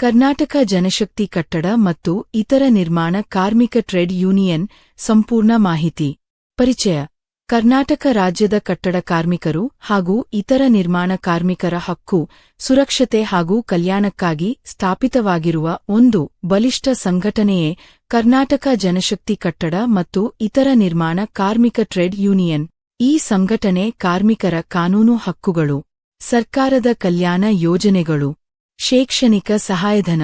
ಕರ್ನಾಟಕ ಜನಶಕ್ತಿ ಕಟ್ಟಡ ಮತ್ತು ಇತರ ನಿರ್ಮಾಣ ಕಾರ್ಮಿಕ ಟ್ರೇಡ್ ಯೂನಿಯನ್ ಸಂಪೂರ್ಣ ಮಾಹಿತಿ. ಪರಿಚಯ. ಕರ್ನಾಟಕ ರಾಜ್ಯದ ಕಟ್ಟಡ ಕಾರ್ಮಿಕರು ಹಾಗೂ ಇತರ ನಿರ್ಮಾಣ ಕಾರ್ಮಿಕರ ಹಕ್ಕು, ಸುರಕ್ಷತೆ ಹಾಗೂ ಕಲ್ಯಾಣಕ್ಕಾಗಿ ಸ್ಥಾಪಿತವಾಗಿರುವ ಒಂದು ಬಲಿಷ್ಠ ಸಂಘಟನೆಯೇ ಕರ್ನಾಟಕ ಜನಶಕ್ತಿ ಕಟ್ಟಡ ಮತ್ತು ಇತರ ನಿರ್ಮಾಣ ಕಾರ್ಮಿಕ ಟ್ರೇಡ್ ಯೂನಿಯನ್. ಈ ಸಂಘಟನೆ ಕಾರ್ಮಿಕರ ಕಾನೂನು ಹಕ್ಕುಗಳು, ಸರ್ಕಾರದ ಕಲ್ಯಾಣ ಯೋಜನೆಗಳು ಶೈಕ್ಷಣಿಕ ಸಹಾಯಧನ,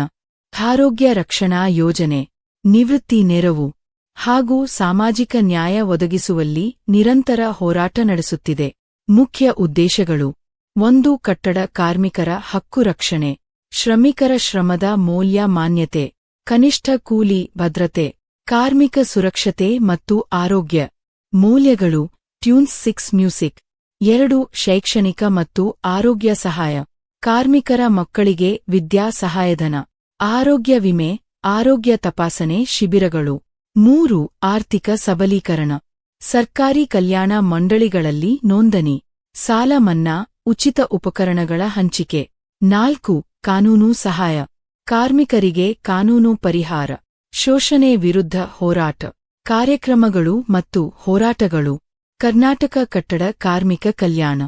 ಆರೋಗ್ಯ ರಕ್ಷಣಾ ಯೋಜನೆ, ನಿವೃತ್ತಿ ನೆರವು ಹಾಗೂ ಸಾಮಾಜಿಕ ನ್ಯಾಯ ಒದಗಿಸುವಲ್ಲಿ ನಿರಂತರ ಹೋರಾಟ ನಡೆಸುತ್ತಿದೆ. ಮುಖ್ಯ ಉದ್ದೇಶಗಳು. ಒಂದು, ಕಟ್ಟಡ ಕಾರ್ಮಿಕರ ಹಕ್ಕು ರಕ್ಷಣೆ. ಶ್ರಮಿಕರ ಶ್ರಮದ ಮೌಲ್ಯ ಮಾನ್ಯತೆ. ಕನಿಷ್ಠ ಕೂಲಿ, ಭದ್ರತೆ. ಕಾರ್ಮಿಕ ಸುರಕ್ಷತೆ ಮತ್ತು ಆರೋಗ್ಯ. ಮೌಲ್ಯಗಳು. Tunes, six music. ಎರಡು, ಶೈಕ್ಷಣಿಕ ಮತ್ತು ಆರೋಗ್ಯ ಸಹಾಯ. ಕಾರ್ಮಿಕರ ಮಕ್ಕಳಿಗೆ ವಿದ್ಯಾ ಸಹಾಯಧನ, ಆರೋಗ್ಯ ವಿಮೆ, ಆರೋಗ್ಯ ತಪಾಸಣೆ ಶಿಬಿರಗಳು. ಮೂರು, ಆರ್ಥಿಕ ಸಬಲೀಕರಣ. ಸರ್ಕಾರಿ ಕಲ್ಯಾಣ ಮಂಡಳಿಗಳಲ್ಲಿ ನೋಂದಣಿ. ಸಾಲ ಮನ್ನಾ, ಉಚಿತ ಉಪಕರಣಗಳ ಹಂಚಿಕೆ. ನಾಲ್ಕು, ಕಾನೂನು ಸಹಾಯ. ಕಾರ್ಮಿಕರಿಗೆ ಕಾನೂನು ಪರಿಹಾರ. ಶೋಷಣೆ ವಿರುದ್ಧ ಹೋರಾಟ. ಕಾರ್ಯಕ್ರಮಗಳು ಮತ್ತು ಹೋರಾಟಗಳು. ಕರ್ನಾಟಕ ಕಟ್ಟಡ ಕಾರ್ಮಿಕ ಕಲ್ಯಾಣ.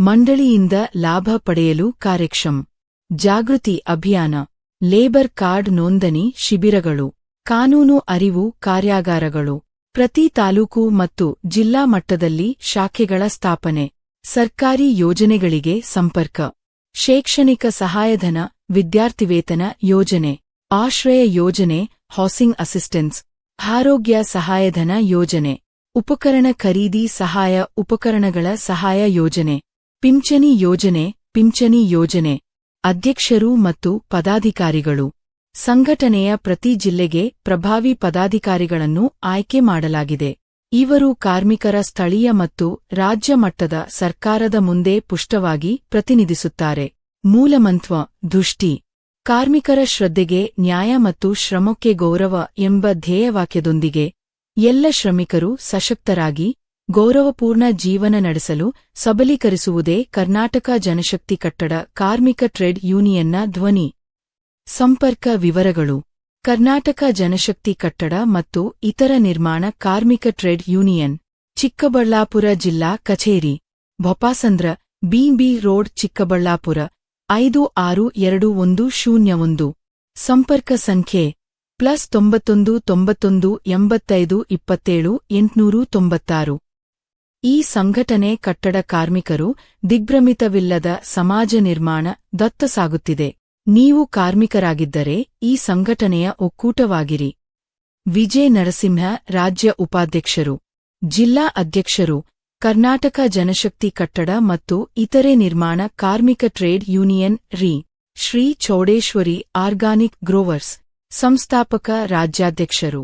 ಮಂಡಳಿಯಿಂದ ಲಾಭ ಪಡೆಯಲು ಕಾರ್ಯಕ್ಷಮ. ಜಾಗೃತಿ ಅಭಿಯಾನ. ಲೇಬರ್ ಕಾರ್ಡ್ ನೋಂದಣಿ ಶಿಬಿರಗಳು. ಕಾನೂನು ಅರಿವು ಕಾರ್ಯಾಗಾರಗಳು. ಪ್ರತಿ ತಾಲೂಕು ಮತ್ತು ಜಿಲ್ಲಾ ಮಟ್ಟದಲ್ಲಿ ಶಾಖೆಗಳ ಸ್ಥಾಪನೆ. ಸರ್ಕಾರಿ ಯೋಜನೆಗಳಿಗೆ ಸಂಪರ್ಕ. ಶೈಕ್ಷಣಿಕ ಸಹಾಯಧನ, ವಿದ್ಯಾರ್ಥಿವೇತನ ಯೋಜನೆ. ಆಶ್ರಯ ಯೋಜನೆ, ಹೌಸಿಂಗ್ ಅಸಿಸ್ಟೆನ್ಸ್. ಆರೋಗ್ಯ ಸಹಾಯಧನ ಯೋಜನೆ. ಉಪಕರಣ ಖರೀದಿ ಸಹಾಯ, ಉಪಕರಣಗಳ ಸಹಾಯ ಯೋಜನೆ. ಪಿಂಚಣಿ ಯೋಜನೆ ಪಿಂಚಣಿ ಯೋಜನೆ, ಅಧ್ಯಕ್ಷರು ಮತ್ತು ಪದಾಧಿಕಾರಿಗಳು. ಸಂಘಟನೆಯ ಪ್ರತಿ ಜಿಲ್ಲೆಗೆ ಪ್ರಭಾವಿ ಪದಾಧಿಕಾರಿಗಳನ್ನು ಆಯ್ಕೆ ಮಾಡಲಾಗಿದೆ. ಇವರು ಕಾರ್ಮಿಕರ ಸ್ಥಳೀಯ ಮತ್ತು ರಾಜ್ಯ ಮಟ್ಟದ ಸರ್ಕಾರದ ಮುಂದೆ ಪುಷ್ಟವಾಗಿ ಪ್ರತಿನಿಧಿಸುತ್ತಾರೆ. ಮೂಲಮಂತ್ವ, ದುಷ್ಟಿ. ಕಾರ್ಮಿಕರ ಶ್ರದ್ಧೆಗೆ ನ್ಯಾಯ ಮತ್ತು ಶ್ರಮಕ್ಕೆ ಗೌರವ ಎಂಬ ಧ್ಯೇಯವಾಕ್ಯದೊಂದಿಗೆ ಎಲ್ಲ ಶ್ರಮಿಕರು ಸಶಕ್ತರಾಗಿ ಗೌರವಪೂರ್ಣ ಜೀವನ ನಡೆಸಲು ಸಬಲೀಕರಿಸುವುದೇ ಕರ್ನಾಟಕ ಜನಶಕ್ತಿ ಕಟ್ಟಡ ಕಾರ್ಮಿಕ ಟ್ರೇಡ್ ಯೂನಿಯನ್ನ ಧ್ವನಿ. ಸಂಪರ್ಕ ವಿವರಗಳು. ಕರ್ನಾಟಕ ಜನಶಕ್ತಿ ಕಟ್ಟಡ ಮತ್ತು ಇತರ ನಿರ್ಮಾಣ ಕಾರ್ಮಿಕ ಟ್ರೇಡ್ ಯೂನಿಯನ್. ಚಿಕ್ಕಬಳ್ಳಾಪುರ ಜಿಲ್ಲಾ ಕಚೇರಿ. Bhopasandra BB road, Chikkaballapur. ಐದು ಆರು ಎರಡು ಒಂದು ಶೂನ್ಯ ಒಂದು. ಸಂಪರ್ಕ ಸಂಖ್ಯೆ. ಪ್ಲಸ್ ತೊಂಬತ್ತೊಂದು ತೊಂಬತ್ತೊಂದು ಎಂಬತ್ತೈದು ಇಪ್ಪತ್ತೇಳು ಎಂಟುನೂರು ತೊಂಬತ್ತಾರು. ಈ ಸಂಘಟನೆ ಕಟ್ಟಡ ಕಾರ್ಮಿಕರು ದಿಗ್ಭ್ರಮಿತವಿಲ್ಲದ ಸಮಾಜ ನಿರ್ಮಾಣ ದತ್ತ ಸಾಗುತ್ತಿದೆ. ನೀವು ಕಾರ್ಮಿಕರಾಗಿದ್ದರೆ ಈ ಸಂಘಟನೆಯ ಒಕ್ಕೂಟವಾಗಿರಿ. ವಿಜಯ್ ನರಸಿಂಹ, ರಾಜ್ಯ ಉಪಾಧ್ಯಕ್ಷರು, ಜಿಲ್ಲಾ ಅಧ್ಯಕ್ಷರು, ಕರ್ನಾಟಕ ಜನಶಕ್ತಿ ಕಟ್ಟಡ ಮತ್ತು ಇತರೆ ನಿರ್ಮಾಣ ಕಾರ್ಮಿಕ ಟ್ರೇಡ್ ಯೂನಿಯನ್, ರಿ. ಶ್ರೀ ಚೌಡೇಶ್ವರಿ ಆರ್ಗಾನಿಕ್ ಗ್ರೋವರ್ಸ್, ಸಂಸ್ಥಾಪಕ ರಾಜ್ಯಾಧ್ಯಕ್ಷರು.